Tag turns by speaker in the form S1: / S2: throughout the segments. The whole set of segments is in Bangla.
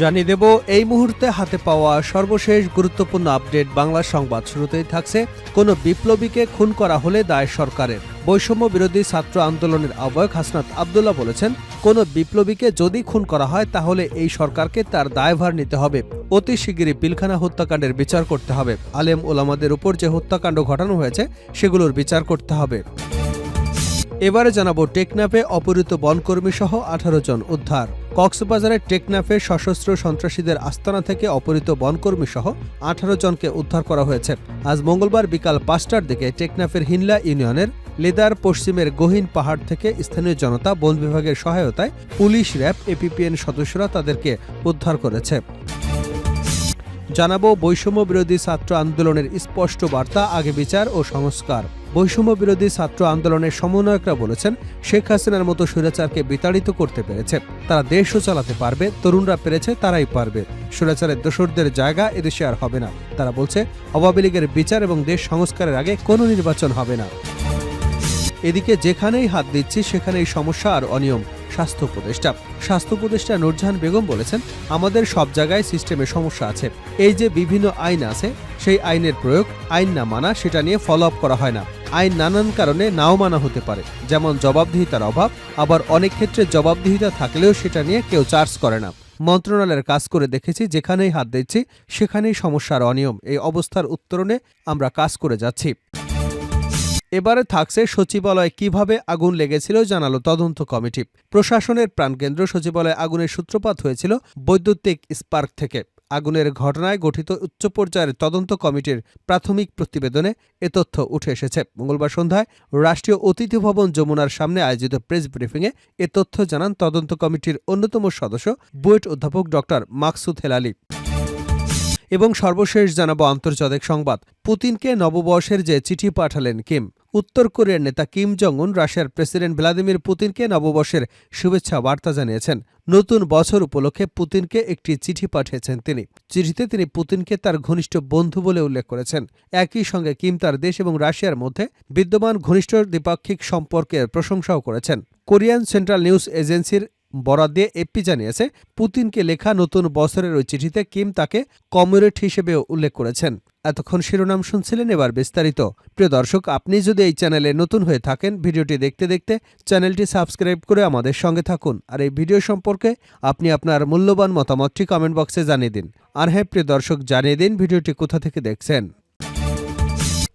S1: জানিয়ে দেব, এই মুহূর্তে হাতে পাওয়া সর্বশেষ গুরুত্বপূর্ণ আপডেট বাংলা সংবাদ শুরুতেই থাকছে। কোনো বিপ্লবীকে খুন করা হলে দায় সরকারের। বৈষম্য বিরোধী ছাত্র আন্দোলনের আহ্বায়ক হাসনাত আবদুল্লাহ বলেছেন, কোনো বিপ্লবীকে যদি খুন করা হয়, তাহলে এই সরকারকে তার দায়ভার নিতে হবে। অতি শিগগিরই পিলখানা হত্যাকাণ্ডের বিচার করতে হবে। আলেম ওলামাদের উপর যে হত্যাকাণ্ড ঘটানো হয়েছে, সেগুলোর বিচার করতে হবে। এবারে জানাব টেকনাফে অপহৃত বনকর্মী সহ আঠারো জন উদ্ধার। কক্সবাজারের টেকনাফে সশস্ত্র সন্ত্রাসীদের আস্তানা থেকে অপহৃত বনকর্মী সহ আঠারো জনকে উদ্ধার করা হয়েছে। আজ মঙ্গলবার বিকাল পাঁচটার দিকে টেকনাফের হিনলা ইউনিয়নের লেদার পশ্চিমের গহীন পাহাড় থেকে স্থানীয় জনতা বন বিভাগের সহায়তায় পুলিশ র্যাব, এপিপিএন সদস্যরা তাদেরকে উদ্ধার করেছে। জানাব বৈষম্য বিরোধী ছাত্র আন্দোলনের স্পষ্ট বার্তা, আগে বিচার ও সংস্কার। বৈষম্য বিরোধী ছাত্র আন্দোলনের সমন্বয়করা বলেছেন, শেখ হাসিনার মতো স্বৈরাচারকে বিতাড়িত করতে পেরেছে। তারা দেশও চালাতে পারবে, তরুণরা পেরেছে, তারাই পারবে। স্বৈরাচারের দোসরদের জায়গা এদেশে আর হবে না। তারা বলছে, আওয়ামী লীগের বিচার এবং দেশ সংস্কারের আগে কোনো নির্বাচন হবে না। এদিকে যেখানেই হাত দিচ্ছি, সেখানেই সমস্যা আর অনিয়ম। স্বাস্থ্য উপদেষ্টা। স্বাস্থ্য উপদেষ্টা নূরজাহান বেগম বলেছেন, আমাদের সব জায়গায় সিস্টেমে সমস্যা আছে। এই যে বিভিন্ন আইন আছে, সেই আইনের প্রয়োগ আইন না মানা সেটা নিয়ে ফলো আপ করা হয় না। আইন নানান কারণে নাও মানা হতে পারে। যেমন জবাবদিহিতার অভাব, আবার অনেক ক্ষেত্রে জবাবদিহিতা থাকলেও সেটা নিয়ে কেউ চার্জ করে না। মন্ত্রণালয়ের কাজ করে দেখেছি, যেখানেই হাত দিচ্ছি, সেখানেই সমস্যার অনিয়ম। এই অবস্থার উত্তরণে আমরা কাজ করে যাচ্ছি। এবারে থাকছে সচিবালয়ে কীভাবে আগুন লেগেছিল জানালো তদন্ত কমিটি। প্রশাসনের প্রাণকেন্দ্র সচিবালয়ে আগুনের সূত্রপাত হয়েছিল বৈদ্যুতিক স্পার্ক থেকে। আগুনের ঘটনায় গঠিত উচ্চ পর্যায়ের তদন্ত কমিটির প্রাথমিক প্রতিবেদনে এ তথ্য উঠে এসেছে। মঙ্গলবার সন্ধ্যায় রাষ্ট্রীয় অতিথি ভবন যমুনার সামনে আয়োজিত প্রেস ব্রিফিংয়ে এ তথ্য জানান তদন্ত কমিটির অন্যতম সদস্য, বুয়েট অধ্যাপক ডক্টর মাকসুদ হেলালি। এবং সর্বশেষ জানাব আন্তর্জাতিক সংবাদ। পুতিনকে নববর্ষের যে চিঠি পাঠালেন কিম। উত্তর কোরিয়ার নেতা কিম জং উন রাশিয়ার প্রেসিডেন্ট ভ্লাদিমির পুতিনকে নববর্ষের শুভেচ্ছা বার্তা জানিয়েছেন। নতুন বছর উপলক্ষে পুতিনকে একটি চিঠি পাঠিয়েছেন তিনি। চিঠিতে তিনি পুতিনকে তার ঘনিষ্ঠ বন্ধু বলে উল্লেখ করেছেন। একই সঙ্গে কিম তার দেশ এবং রাশিয়ার মধ্যে বিদ্যমান ঘনিষ্ঠ দ্বিপাক্ষিক সম্পর্কের প্রশংসাও করেছেন। কোরিয়ান সেন্ট্রাল নিউজ এজেন্সির বরাদ দিয়ে এপি জানিয়েছে, পুতিনকে লেখা নতুন বছরের ওই চিঠিতে কিম তাকে কমরেড হিসেবেও উল্লেখ করেছেন। এতক্ষণ শিরোনাম শুনছিলেন এবার বিস্তারিত। প্রিয় দর্শক, আপনি যদি এই চ্যানেলে নতুন হয়ে থাকেন, ভিডিওটি দেখতে দেখতে চ্যানেলটি সাবস্ক্রাইব করে আমাদের সঙ্গে থাকুন। আর এই ভিডিও সম্পর্কে আপনি আপনার মূল্যবান মতামতটি কমেন্ট বক্সে জানিয়ে দিন। আর হ্যাঁ প্রিয় দর্শক, জানিয়ে দিন ভিডিওটি কোথা থেকে দেখছেন।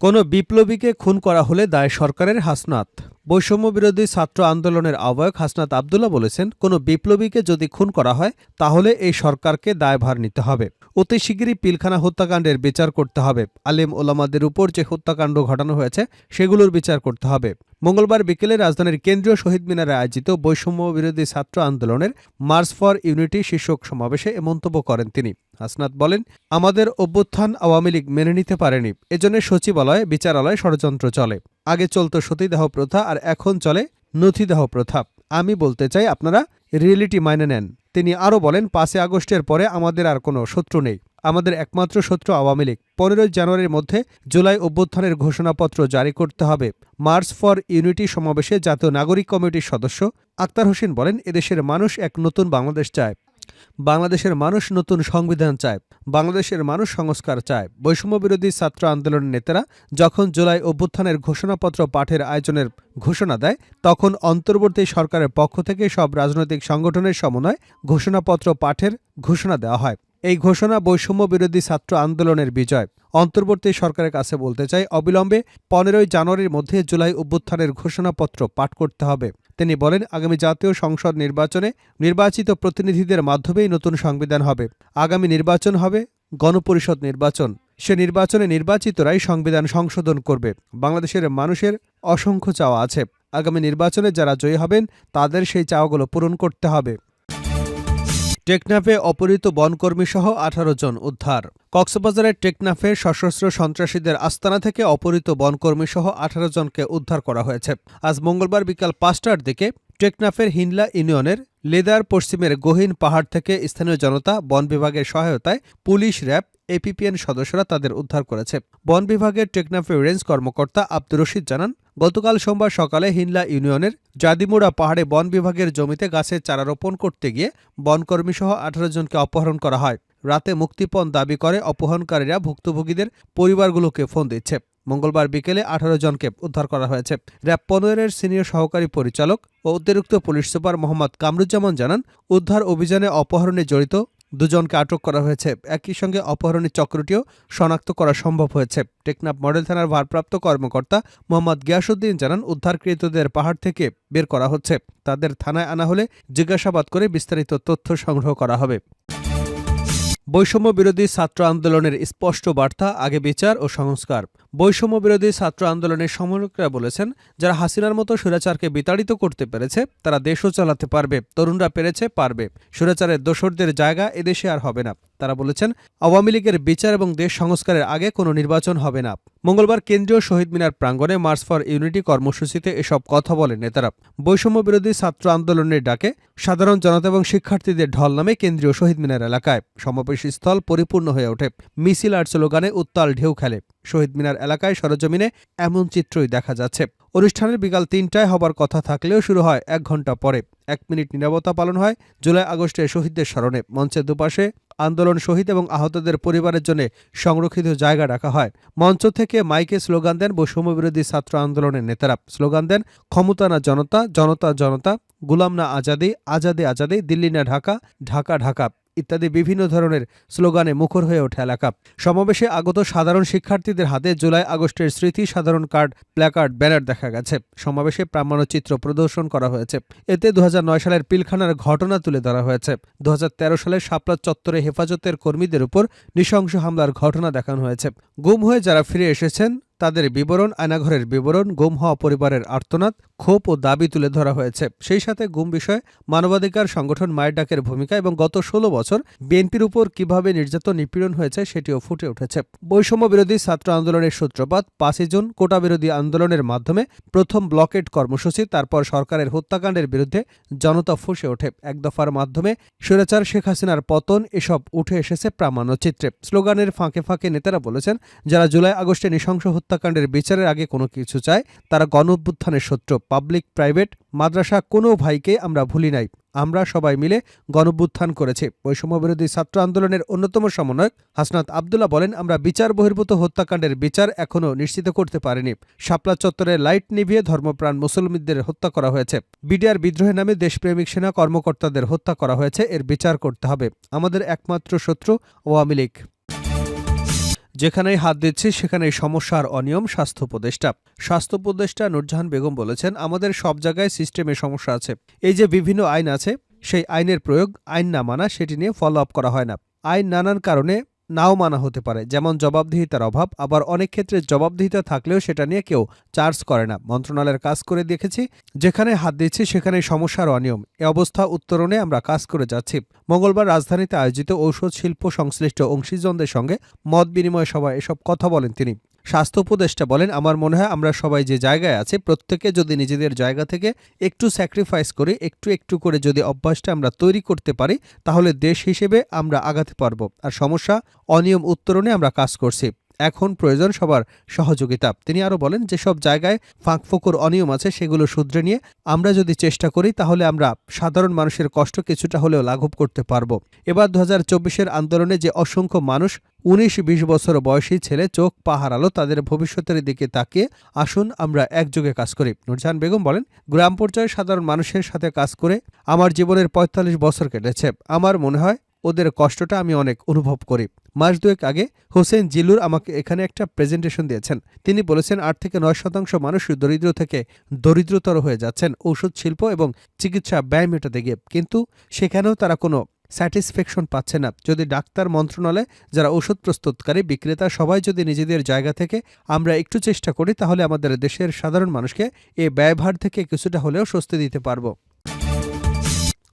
S1: কোনো বিপ্লবীকে খুন করা হলে দায় সরকারের হাসনাত। বৈষম্য বিরোধী ছাত্র আন্দোলনের আহ্বায়ক হাসনাত আবদুল্লাহ বলেছেন, কোনো বিপ্লবীকে যদি খুন করা হয়, তাহলে এই সরকারকে দায়ভার নিতে হবে। অতি শিগগিরই পিলখানা হত্যাকাণ্ডের বিচার করতে হবে। আলেম ওলামাদের উপর যে হত্যাকাণ্ড ঘটানো হয়েছে, সেগুলোর বিচার করতে হবে। মঙ্গলবার বিকেলে রাজধানীর কেন্দ্রীয় শহীদ মিনারে আয়োজিত বৈষম্য বিরোধী ছাত্র আন্দোলনের মার্চ ফর ইউনিটি শীর্ষক সমাবেশে এ মন্তব্য করেন তিনি। হাসনাত বলেন, আমাদের অভ্যুত্থান আওয়ামী লীগ মেনে নিতে পারেনি। এজন্য সচিবালয়ে, বিচারালয়, ষড়যন্ত্র চলে। আগে চলত সতীদাহ প্রথা আর এখন চলে নথিদাহ প্রথা। আমি বলতে চাই, আপনারা রিয়েলিটি মাইনে নেন। তিনি আরও বলেন, পাঁচই আগস্টের পরে আমাদের আর কোনো শত্রু নেই। আমাদের একমাত্র শত্রু আওয়ামী লীগ। পনেরোই জানুয়ারির মধ্যে জুলাই অভ্যুত্থানের ঘোষণাপত্র জারি করতে হবে। মার্চ ফর ইউনিটি সমাবেশে জাতীয় নাগরিক কমিটির সদস্য আক্তার হোসেন বলেন, এদেশের মানুষ এক নতুন বাংলাদেশ চায়। বাংলাদেশের মানুষ নতুন সংবিধান চায়, বাংলাদেশের মানুষ সংস্কার চায়। বৈষম্য বিরোধী ছাত্র আন্দোলনের নেতারা যখন জুলাই অভ্যুত্থানের ঘোষণাপত্র পাঠের আয়োজনের ঘোষণা দেয়, তখন অন্তর্বর্তী সরকারের পক্ষ থেকে সব রাজনৈতিক সংগঠনের সমন্বয় ঘোষণাপত্র পাঠের ঘোষণা দেওয়া হয়। এই ঘোষণা বৈষম্য বিরোধী ছাত্র আন্দোলনের বিজয়। অন্তর্বর্তী সরকারের কাছে বলতে চাই, অবিলম্বে পনেরোই জানুয়ারির মধ্যে জুলাই অভ্যুত্থানের ঘোষণাপত্র পাঠ করতে হবে। তিনি বলেন, আগামী জাতীয় সংসদ নির্বাচনে নির্বাচিত প্রতিনিধিদের মাধ্যমেই নতুন সংবিধান হবে। আগামী নির্বাচন হবে গণপরিষদ নির্বাচন। সে নির্বাচনে নির্বাচিতরাই সংবিধান সংশোধন করবে। বাংলাদেশের মানুষের অসংখ্য চাওয়া আছে। আগামী নির্বাচনে যারা জয়ী হবেন, তাদের সেই চাওয়াগুলো পূরণ করতে হবে। টেকনাফে অপহৃত বনকর্মীসহ আঠারো জন উদ্ধার। কক্সবাজারের টেকনাফে সশস্ত্র সন্ত্রাসীদের আস্তানা থেকে অপহৃত বনকর্মীসহ আঠারো জনকে উদ্ধার করা হয়েছে। আজ মঙ্গলবার বিকাল পাঁচটার দিকে টেকনাফের হিনলা ইউনিয়নের লেদার পশ্চিমের গহীন পাহাড় থেকে স্থানীয় জনতা বন বিভাগের সহায়তায় পুলিশ র্যাব এপিপিএন সদস্যরা তাদের উদ্ধার করেছে। বন বিভাগের টেকনাফে রেঞ্জ কর্মকর্তা আব্দুর রশিদ জানান, গতকাল সোমবার সকালে হিনলা ইউনিয়নের জাদিমুড়া পাহাড়ে বন বিভাগের জমিতে গাছের চারা রোপণ করতে গিয়ে বনকর্মী সহ আঠারো জনকে অপহরণ করা হয়। রাতে মুক্তিপণ দাবি করে অপহরণকারীরা ভুক্তভোগীদের পরিবারগুলোকে ফোন দিচ্ছে। মঙ্গলবার বিকেলে আঠারো জনকে উদ্ধার করা হয়েছে। র্যাব পনেরের সিনিয়র সহকারী পরিচালক ও অতিরিক্ত পুলিশ সুপার মোহাম্মদ কামরুজ্জামান জানান, উদ্ধার অভিযানে অপহরণে জড়িত দুজনকে আটক করা হয়েছে। একই সঙ্গে অপহরণের চক্রটিও শনাক্ত করা সম্ভব হয়েছে। টেকনাফ মডেল থানার ভারপ্রাপ্ত কর্মকর্তা মোহাম্মদ গিয়াসুদ্দিন জানান, উদ্ধারকৃতদের পাহাড় থেকে বের করা হচ্ছে। তাদের থানায় আনা হলে জিজ্ঞাসাবাদ করে বিস্তারিত তথ্য সংগ্রহ করা হবে। বৈষম্য বিরোধী ছাত্র আন্দোলনের স্পষ্ট বার্তা, আগে বিচার ও সংস্কার। বৈষম্য বিরোধী ছাত্র আন্দোলনের সমন্বয়করা বলেছেন, যারা হাসিনার মতো সুরাচারকে বিতাড়িত করতে পেরেছে, তারা দেশও চালাতে পারবে, তরুণরা পেরেছে, পারবে। সুরাচারের দোসরদের জায়গা এদেশে আর হবে না। তারা বলেছেন, আওয়ামী লীগের বিচার এবং দেশ সংস্কারের আগে কোনো নির্বাচন হবে না। মঙ্গলবার কেন্দ্রীয় শহীদ মিনার প্রাঙ্গণে মার্চ ফর ইউনিটি কর্মসূচিতে এসব কথা বলেন নেতারা। বৈষম্য বিরোধী ছাত্র আন্দোলনের ডাকে সাধারণ জনতা এবং শিক্ষার্থীদের ঢল নামে কেন্দ্রীয় শহীদ মিনার এলাকায় সমাবেশস্থল পরিপূর্ণ হয়ে ওঠে। মিছিল আর স্লোগানে উত্তাল ঢেউ খেলে। শহীদ মিনার এলাকায় সরজমিনে এমন চিত্রই দেখা যাচ্ছে। অনুষ্ঠানের বিকাল তিনটায় হবার কথা থাকলেও শুরু হয় এক ঘণ্টা পরে। এক মিনিট নিরাপত্তা পালন হয় জুলাই আগস্টে শহীদদের স্মরণে। মঞ্চের দুপাশে আন্দোলন শহীদ এবং আহতদের পরিবারের জন্য সংরক্ষিত জায়গা রাখা হয়। মঞ্চ থেকে মাইকে স্লোগান দেন বৈষম্যবিরোধী ছাত্র আন্দোলনের নেতারা। স্লোগান দেন, ক্ষমতা না জনতা জনতা জনতা, গুলাম না আজাদি আজাদি আজাদি, দিল্লি না ঢাকা ঢাকা ঢাকা। ইত্যাদি বিভিন্ন ধরনের স্লোগানে মুখর হয়ে ওঠে এলাকা। সমাবেশে আগত সাধারণ শিক্ষার্থীদের হাতে জুলাই আগস্টের স্মৃতি সাধারণ কার্ড, প্ল্যাকার্ড, ব্যানার দেখা গেছে। সমাবেশে প্রামাণ্যচিত্র প্রদর্শন করা হয়েছে। এতে দু হাজার নয় সালের পিলখানার ঘটনা তুলে ধরা হয়েছে। দু হাজার তেরো সালে শাপলা চত্বরে হেফাজতের কর্মীদের উপর নৃশংস হামলার ঘটনা দেখানো হয়েছে। গুম হয়ে যারা ফিরে এসেছেন তাদের বিবরণ, আয়নাঘরের বিবরণ, গুম হওয়া পরিবারের আর্তনাদ, ক্ষোভ ও দাবি তুলে ধরা হয়েছে। সেই সাথে গুম বিষয়ে মানবাধিকার সংগঠন মায়ের ডাকের ভূমিকা এবং গত ষোলো বছর বিএনপির উপর কীভাবে নির্যাতন নিপীড়ন হয়েছে সেটিও ফুটে উঠেছে। বৈষম্য বিরোধী ছাত্র আন্দোলনের সূত্রপাত, পাঁচই জুন কোটা বিরোধী আন্দোলনের মাধ্যমে প্রথম ব্লকেট কর্মসূচি, তারপর সরকারের হত্যাকাণ্ডের বিরুদ্ধে জনতা ফুসে ওঠে। এক দফার মাধ্যমে স্বৈরাচার শেখ হাসিনার পতন, এসব উঠে এসেছে প্রামাণ্য চিত্রে স্লোগানের ফাঁকে ফাঁকে নেতারা বলেছেন, যারা জুলাই আগস্টে নৃশংস হত্যাকাণ্ডের বিচারের আগে কোনো কিছু চায়, তারা গণ অভ্যুত্থানের শত্রু পাবলিক প্রাইভেট মাদ্রাসা, কোনো ভাইকে আমরা ভুলি নাই। আমরা সবাই মিলে গণভ্যুত্থান করেছি। বৈষম্য বিরোধী ছাত্র আন্দোলনের অন্যতম সমন্বয়ক হাসনাত আবদুল্লাহ বলেন, আমরা বিচার বহির্ভূত হত্যাকাণ্ডের বিচার এখনও নিশ্চিত করতে পারিনি। শাপলা চত্বরে লাইট নিভিয়ে ধর্মপ্রাণ মুসলমানদের হত্যা করা হয়েছে। বিডিআর বিদ্রোহের নামে দেশপ্রেমিক সেনা কর্মকর্তাদের হত্যা করা হয়েছে। এর বিচার করতে হবে। আমাদের একমাত্র শত্রু আওয়ামী লীগ। যেখানেই হাত দিচ্ছি, সেখানেই সমস্যা আর অনিয়ম, স্বাস্থ্য উপদেষ্টা। স্বাস্থ্য উপদেষ্টা নুরজাহান বেগম বলেছেন, আমাদের সব জায়গায় সিস্টেমে সমস্যা আছে। এই যে বিভিন্ন আইন আছে, সেই আইনের প্রয়োগ, আইন না মানা, সেটি নিয়ে ফলো আপ করা হয় না। আইন নানান কারণে নাও মানা হতে পারে। যেমন জবাবদিহিতার অভাব, আবার অনেক ক্ষেত্রে জবাবদিহিতা থাকলেও সেটা নিয়ে কেউ চার্জ করে না। মন্ত্রণালয়ের কাজ করে দেখেছি, যেখানে হাত দিচ্ছি সেখানে সমস্যার অনিয়ম। এ অবস্থা উত্তরণে আমরা কাজ করে যাচ্ছি। মঙ্গলবার রাজধানীতে আয়োজিত ঔষধ শিল্প সংশ্লিষ্ট অংশীজনদের সঙ্গে মত বিনিময় সভায় এসব কথা বলেন তিনি। স্বাস্থ্য উপদেষ্টা বলেন, আমার মনে হয় আমরা সবাই যে জায়গায় আছে, প্রত্যেকে যদি নিজেদের জায়গা থেকে একটু স্যাক্রিফাইস করে, একটু একটু করে যদি অভ্যাসটা আমরা তৈরি করতে পারি, তাহলে দেশ হিসেবে আমরা আগাতে পারব। আর সমস্যা, অনিয়ম উত্তরণে আমরা কাজ করছি। এখন প্রয়োজন সবার সহযোগিতা। তিনি আরও বলেন, যেসব জায়গায় ফাঁকফোকর অনিয়ম আছে, সেগুলো শুধরে নিয়ে আমরা যদি চেষ্টা করি, তাহলে আমরা সাধারণ মানুষের কষ্ট কিছুটা হলেও লাঘব করতে পারব। এবার দু হাজার আন্দোলনে যে অসংখ্য মানুষ উনিশ বিশ বছর বয়সী ছেলে চোখ পাহারালো তাদের ভবিষ্যতের দিকে তাকিয়ে, আসুন আমরা একযোগে কাজ করি। নুরজাহান বেগম বলেন, গ্রাম পর্যায়ে সাধারণ মানুষের সাথে কাজ করে আমার জীবনের পঁয়তাল্লিশ বছর কেটেছে। আমার মনে হয় ওদের কষ্টটা আমি অনেক অনুভব করি। মাস দুয়েক আগে হোসেন জিল্লুর আমাকে এখানে একটা প্রেজেন্টেশন দিয়েছেন। তিনি বলেছেন, আট থেকে নয় শতাংশ মানুষ দরিদ্র থেকে দরিদ্রতর হয়ে যাচ্ছেন। ঔষধ, শিল্প এবং চিকিৎসা ব্যয় মেটাতে গিয়ে। কিন্তু সেখানেও তারা কোনো স্যাটিসফ্যাকশন পাচ্ছে না। যদি ডাক্তার মন্ত্রণালয় যারা ওষুধ প্রস্তুতকারী, বিক্রেতা, সবাই যদি নিজেদের জায়গা থেকে আমরা একটু চেষ্টা করি, তাহলে আমাদের দেশের সাধারণ মানুষকে এ ব্যয়ভার থেকে কিছুটা হলেও স্বস্তি দিতে পারব।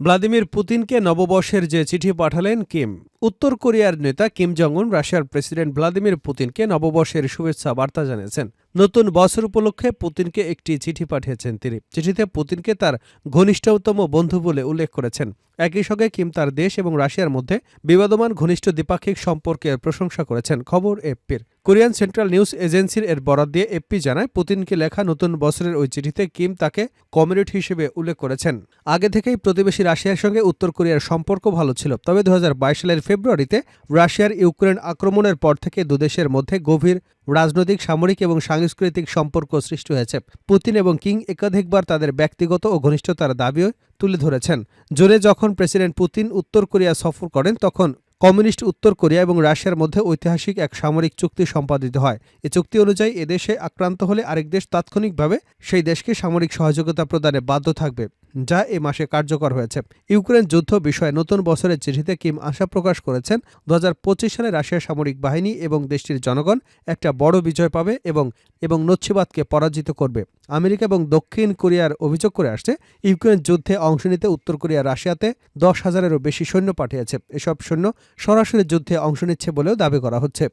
S1: ভ্লাদিমির পুতিনকে নববর্ষের যে চিঠি পাঠালেন কিম উত্তর কোরিয়ার নেতা কিম জং উন রাশিয়ার প্রেসিডেন্ট ভ্লাদিমির পুতিনকে নববর্ষের শুভেচ্ছা বার্তা জানিয়েছেন। নতুন বছর উপলক্ষে পুতিনকে একটি চিঠি পাঠিয়েছেন তিনি। চিঠিতে পুতিনকে তার ঘনিষ্ঠতম বন্ধু বলে উল্লেখ করেছেন। একই সঙ্গে কিম তার দেশ এবং রাশিয়ার মধ্যে বিবাদমান ঘনিষ্ঠ দ্বিপাক্ষিক সম্পর্কের প্রশংসা করেছেন। খবর এফপির। কোরিয়ান সেন্ট্রাল নিউজ এজেন্সির এর বরাদ দিয়ে এফপি জানায়, পুতিনকে লেখা নতুন বছরের ওই চিঠিতে কিম তাকে কমিউনিট হিসেবে উল্লেখ করেছেন। আগে থেকেই প্রতিবেশী রাশিয়ার সঙ্গে উত্তর কোরিয়ার সম্পর্ক ভালো ছিল। তবে দু হাজার বাইশ সালের ফেব্রুয়ারিতে রাশিয়ার ইউক্রেন আক্রমণের পর থেকে দুদেশের মধ্যে গভীর রাজনৈতিক, সামরিক এবং সাংস্কৃতিক সম্পর্ক সৃষ্টি হয়েছে। পুতিন এবং কিং একাধিকবার তাদের ব্যক্তিগত ও ঘনিষ্ঠতার দাবিও তুলে ধরেছেন। জোরে যখন প্রেসিডেন্ট পুতিন উত্তর কোরিয়া সফর করেন, তখন কমিউনিস্ট উত্তর কোরিয়া এবং রাশিয়ার মধ্যে ঐতিহাসিক এক সামরিক চুক্তি সম্পাদিত হয়। এ চুক্তি অনুযায়ী এদেশে আক্রান্ত হলে আরেক দেশ তাৎক্ষণিকভাবে সেই দেশকে সামরিক সহযোগিতা প্রদানে বাধ্য থাকবে। যা এ মাসে কার্যকর হয়েছে। ইউক্রেন যুদ্ধ বিষয়ে নতুন বছরের চিঠিতে কিম আশা প্রকাশ করেছেন দু হাজার পঁচিশ সালে রাশিয়ার সামরিক বাহিনী এবং দেশটির জনগণ একটা বড় বিজয় পাবে এবং এবং নচ্ছিবাদকে পরাজিত করবে। আমেরিকা এবং দক্ষিণ কোরিয়ার অভিযোগ করে আসছে, ইউক্রেন যুদ্ধে অংশ নিতে উত্তর কোরিয়া রাশিয়াতে দশ হাজারেরও বেশি সৈন্য পাঠিয়েছে। এসব সৈন্য সরাসরি যুদ্ধে অংশ নিচ্ছে বলেও দাবি করা হচ্ছে।